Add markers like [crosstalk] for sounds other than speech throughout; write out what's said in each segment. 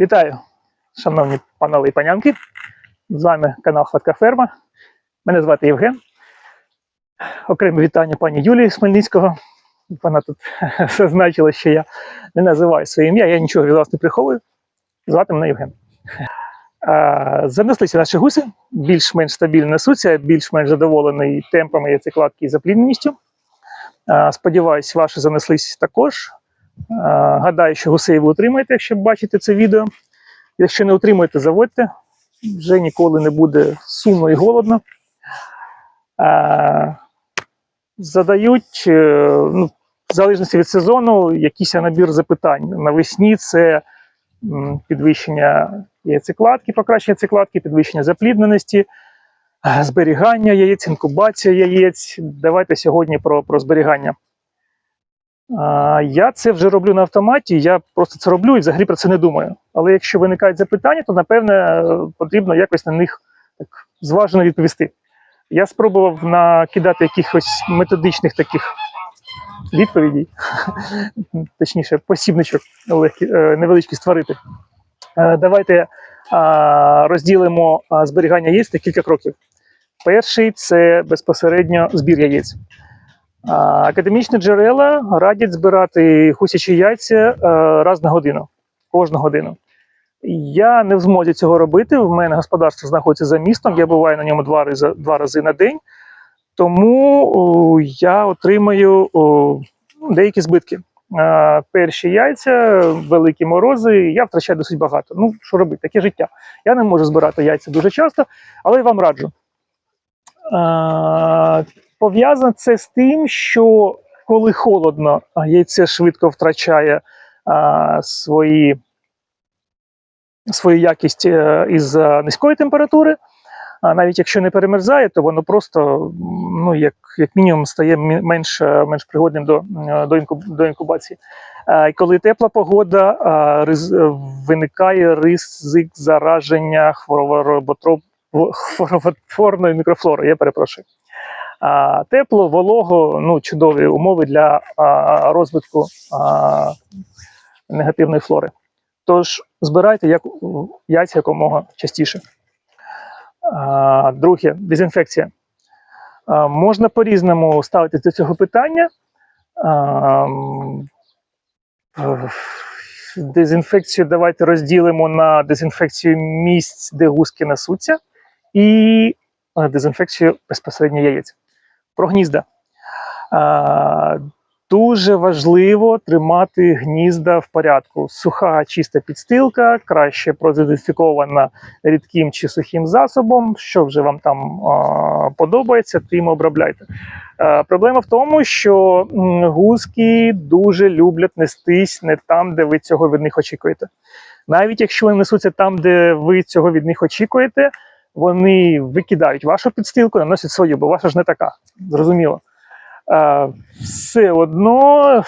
Вітаю, шановні панове і панянки. З вами канал Хватка Ферма. Мене звати Євген. Окреме вітання пані Юлії Смельницького. Вона тут [laughs] зазначила, що я не називаю своє ім'я, я нічого від вас не приховую. Звати мене Євген. Занеслися наші гуси, більш-менш стабільно несуться, більш-менш задоволений темпами яйцекладки і заплідненістю. Сподіваюсь, ваші занеслись також. А, Гадаю, що гусей ви отримаєте, якщо бачите це відео. Якщо не отримаєте, заводьте. Вже ніколи не буде сумно і голодно. Задають, е, ну, в залежності від сезону, якийсь набір запитань. Навесні це підвищення яйцекладки, покращення яйцекладки, підвищення заплідненості, е, зберігання яєць, інкубація яєць. Давайте сьогодні про, про зберігання. Я це вже роблю на автоматі, я просто це роблю і взагалі про це не думаю. Але якщо виникають запитання, то напевне е, потрібно якось на них так зважено відповісти. Я спробував накидати якихось методичних таких відповідей, [laughs] точніше, посібничок е, невеличкі створити. Е, Давайте розділимо зберігання яєць на кілька кроків. Перший це безпосередньо збір яєць. Академічні джерела радять збирати гусячі яйця е, раз на годину, кожну годину. Я не в змозі цього робити. В мене господарство знаходиться за містом. Я буваю на ньому два рази, два рази на день, тому я отримаю деякі збитки. Перші яйця, великі морози, я втрачаю досить багато. Ну, що робити, таке життя. Я не можу збирати яйця дуже часто, але я вам раджу. Пов'язано це з тим, що коли холодно, яйце швидко втрачає а, свої, свою якість е, із низької температури. А навіть якщо не перемерзає, то воно просто ну, як, як мінімум стає менш, е, менш пригодним до, е, до, інкуб, до інкубації. А, коли тепла погода, а, риз, е, виникає ризик зараження хвороботроп, хвороботворною мікрофлорою, я перепрошую. Тепло, волого, ну, чудові умови для розвитку негативної флори. Тож збирайте яйця якомога частіше. Друге, дезінфекція. Можна по-різному ставитися до цього питання. Дезінфекцію давайте розділимо на дезінфекцію місць, де гуски несуться, і е, дезінфекцію безпосередньо яєць. Про гнізда. А, Дуже важливо тримати гнізда в порядку. Суха, чиста підстилка, краще продезінфікована рідким чи сухим засобом. Що вже вам там а, подобається, тим обробляйте. А, проблема в тому, що гуски дуже люблять нестись не там, де ви цього від них очікуєте. Навіть якщо вони несуться там, де ви цього від них очікуєте, вони викидають вашу підстилку, наносять свою, бо ваша ж не така. Зрозуміло. Е, все одно,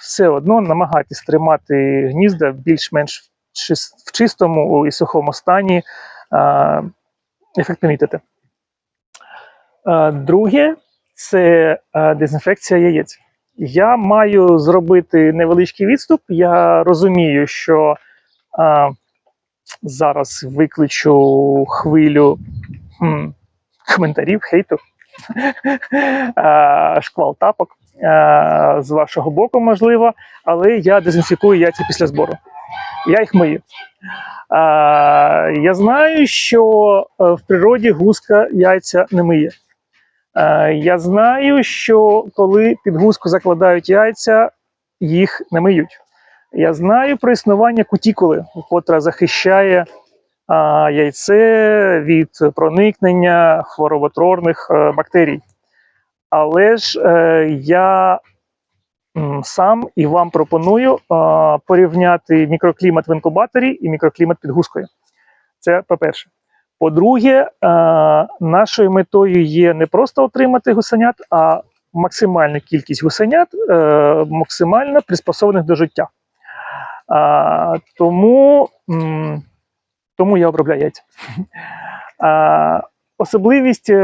все одно намагайтесь тримати гнізда більш-менш в чистому і сухому стані. е, Ефект помітите. Е, Друге це е, дезінфекція яєць. Я маю зробити невеличкий відступ. Я розумію, що е, зараз викличу хвилю хм, коментарів, хейту, [laughs] е, шквал тапок е, з вашого боку, можливо, але я дезінфікую яйця після збору. Я їх мию. Е, Я знаю, що в природі гуска яйця не миє. Я знаю, що коли під гуску закладають яйця, їх не миють. Я знаю про існування кутікули, котра захищає а, яйце від проникнення хвороботворних е, бактерій. Але ж е, я сам і вам пропоную а, порівняти мікроклімат в інкубаторі і мікроклімат під гускою. Це по-перше. По-друге, е, нашою метою є не просто отримати гусенят, а максимальна кількість гусенят, е, максимально приспособлених до життя. А, тому, тому я обробляю яйця. А, особливість е,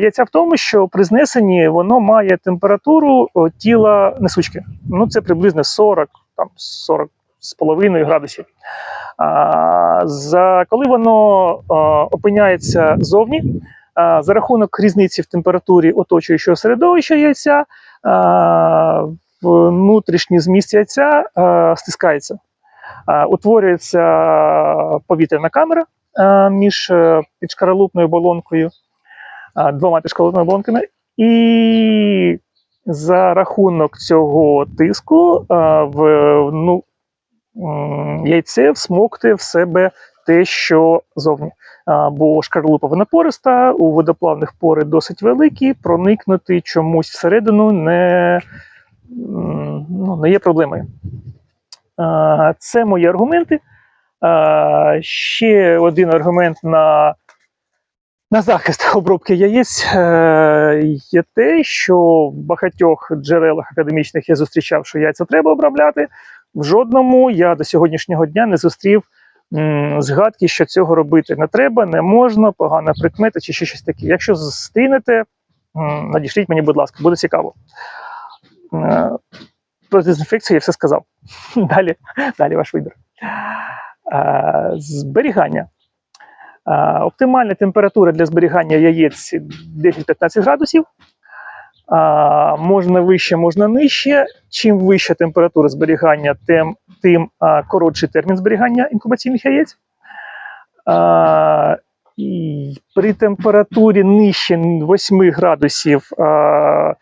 яйця в тому, що при знесенні воно має температуру тіла несучки. Ну, це приблизно 40, там, 2,5 градусів. А, за, коли воно а, опиняється зовні, а, за рахунок різниці в температурі оточуючого середовища яйця, а, внутрішній зміст яйця а, стискається. А, утворюється повітряна камера а, між е, підшкаралупною оболонкою, а, двома підшкаралупними оболонками, і за рахунок цього тиску в, ну, яйце всмоктує в себе те, що зовні. Бо шкарлупа вона пориста, у водоплавних пори досить великі, проникнути чомусь всередину не, ну, не є проблемою. Це мої аргументи. Ще один аргумент на, на захист [laughs] обробки яєць е, є те, що в багатьох джерелах академічних я зустрічав, що яйця треба обробляти. В жодному я до сьогоднішнього дня не зустрів згадки, що цього робити не треба, не можна, погана прикмета чи ще щось таке. Якщо зустрінете, надішліть мені, будь ласка, буде цікаво. Про дезінфекцію я все сказав. [laughs] Далі, далі ваш вибір. Зберігання. Оптимальна температура для зберігання яєць 10-15 градусів. Можна вище, можна нижче. Чим вища температура зберігання, тим, тим коротший термін зберігання інкубаційних яєць. І при температурі нижче 8 градусів а,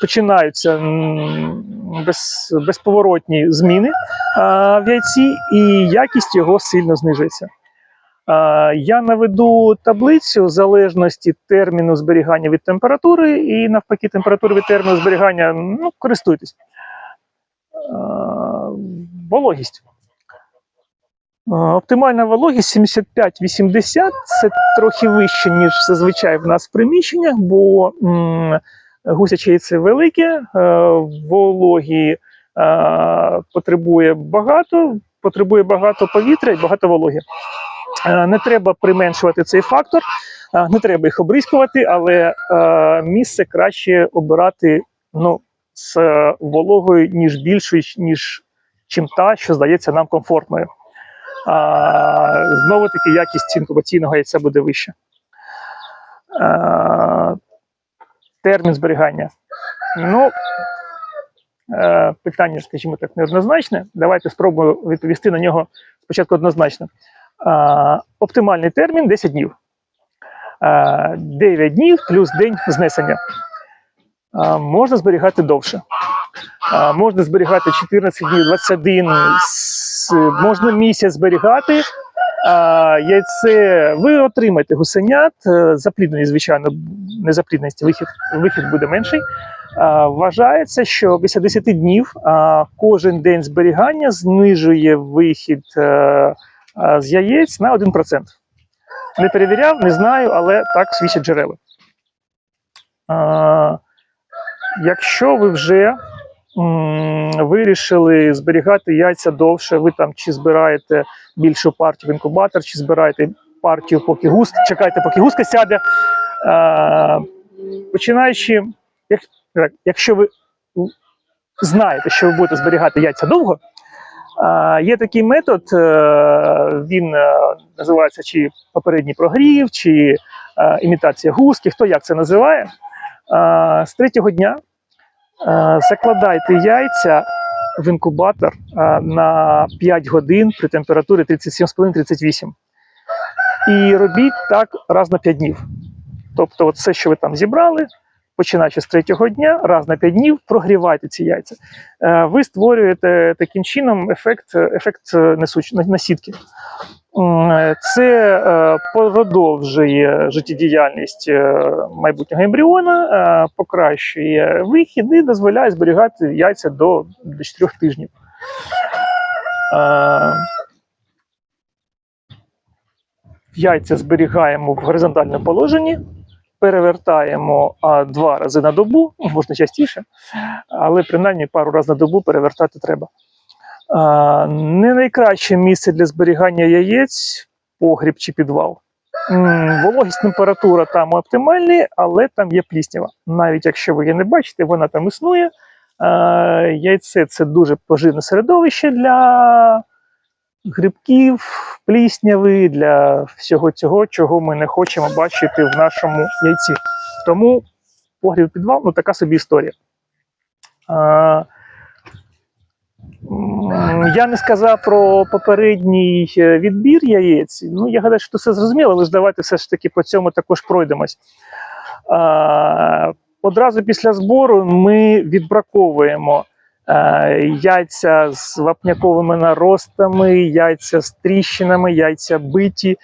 починаються без, безповоротні зміни а, в яйці, і якість його сильно знижується. А, Я наведу таблицю залежності терміну зберігання від температури, і навпаки, температури від терміну зберігання. Ну, користуйтесь. А, Вологість. Оптимальна вологість 75-80 це трохи вище, ніж зазвичай в нас в приміщеннях, бо гусяче яйце велике, е, вологі е, потребує багато, потребує багато повітря і багато вологи. Е, Не треба применшувати цей фактор, не треба їх обрізкувати, але місце краще обирати ну, з вологою, ніж більшою, ніж чим та, що здається нам комфортною. Знову таки, якість інкубаційного яйця буде вища. Термін зберігання. Ну, е, питання, скажімо так, неоднозначне. Давайте спробую відповісти на нього спочатку однозначно. Оптимальний термін 10 днів. 9 днів плюс день знесення. Можна зберігати довше. Можна зберігати 14 днів, 21, можна місяць зберігати. Яйце ви отримаєте гусенят, е, звичайно, не заплідненість, вихід, вихід буде менший. Вважається, що після 10 днів кожен день зберігання знижує вихід е, з яєць на 1%. Не перевіряв, не знаю, але так свідчать джерела. Якщо ви вже вирішили зберігати яйця довше, ви там чи збираєте більшу партію в інкубатор, чи збираєте партію, поки густ, чекайте, поки гуска сяде. А, починаючи, як, якщо ви знаєте, що ви будете зберігати яйця довго, а, є такий метод, е, він е, називається чи попередній прогрів, чи е, імітація гуски, хто як це називає. З третього дня е, закладайте яйця в інкубатор на 5 годин при температурі 37,5-38. І робіть так раз на 5 днів. Тобто, все, що ви там зібрали, починаючи з третього дня, раз на 5 днів прогрівайте ці яйця. Е, Ви створюєте таким чином ефект, ефект. М, Це е, продовжує життєдіяльність е, майбутнього ембріона, е, покращує вихід і дозволяє зберігати яйця до, до 4 тижнів. Яйця зберігаємо в горизонтальному положенні, перевертаємо два рази на добу, можна частіше, але принаймні пару разів на добу перевертати треба. Не найкраще місце для зберігання яєць погріб чи підвал. Вологість температура там оптимальні, але там є пліснява. Навіть якщо ви її не бачите, вона там існує. Яйце це дуже поживне середовище для грибків, плісняви, для всього цього, чого ми не хочемо бачити в нашому яйці. Тому погрів підвал ну така собі історія. Я не сказав про попередній е, відбір яєць. Ну, я гадаю, що це зрозуміло, але ж давайте все ж таки по цьому також пройдемось. Одразу після збору ми відбраковуємо е, яйця з вапняковими наростами, яйця з тріщинами, яйця биті,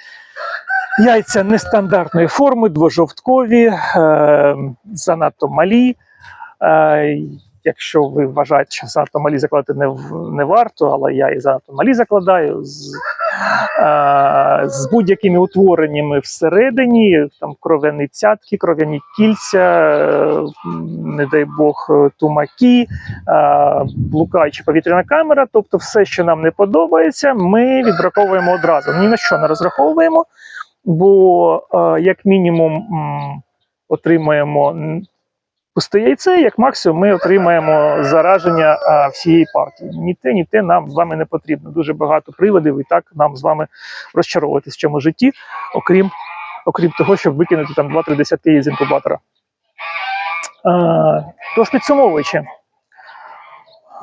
яйця нестандартної форми, двожовткові, е, занадто малі. Якщо ви вважаєте, що занадто малі закладати не, не варто, але я і занадто малі закладаю з, е, з будь-якими утвореннями всередині, там кров'яні цятки, кров'яні кільця, не дай Бог, тумаки, е, блукаюча повітряна камера, тобто все, що нам не подобається, ми відбраковуємо одразу. Ні на що не розраховуємо, бо е, як мінімум отримаємо пусте яйце, як максимум ми отримаємо зараження а, всієї партії. Ні те, ні те нам з вами не потрібно. Дуже багато приводів і так нам з вами розчаровуватись в цьому житті, окрім, окрім того, щоб викинути там 2-3 десятки з інкубатора. А, тож підсумовуючи,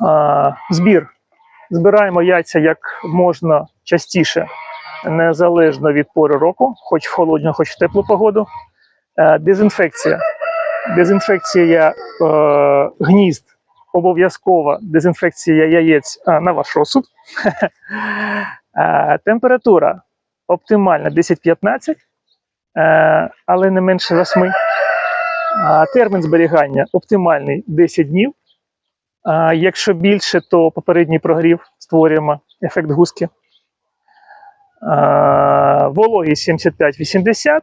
а, збір. Збираємо яйця як можна частіше, незалежно від пори року, хоч в холодну, хоч в теплу погоду. Е, Дезінфекція. Дезінфекція е, гнізд, обов'язкова дезінфекція яєць е, на ваш розсуд. [laughs] Е, температура оптимальна 10-15, е, але не менше 8. А термін зберігання оптимальний 10 днів. А якщо більше, то попередній прогрів створюємо ефект гуски. А, вологість 75-80.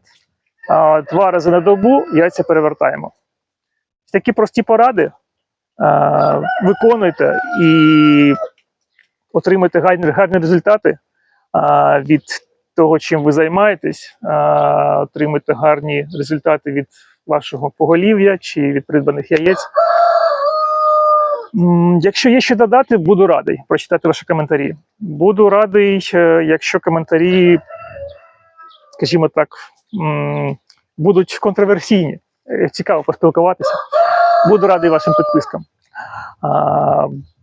Два рази на добу яйця перевертаємо. Такі прості поради. Виконуйте і отримайте гарні, гарні результати від того, чим ви займаєтесь. Отримайте гарні результати від вашого поголів'я чи від придбаних яєць. Якщо є що додати, буду радий прочитати ваші коментарі. Буду радий, е, якщо коментарі, скажімо так, будуть контроверсійні. Е, Цікаво поспілкуватися. Буду радий вашим підпискам.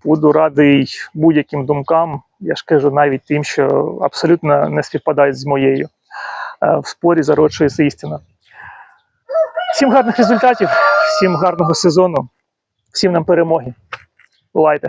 Буду радий будь-яким думкам. Я ж кажу, навіть тим, що абсолютно не співпадають з моєю. Е, В спорі зароджується істина. Всім гарних результатів, всім гарного сезону, всім нам перемоги. Бувайте!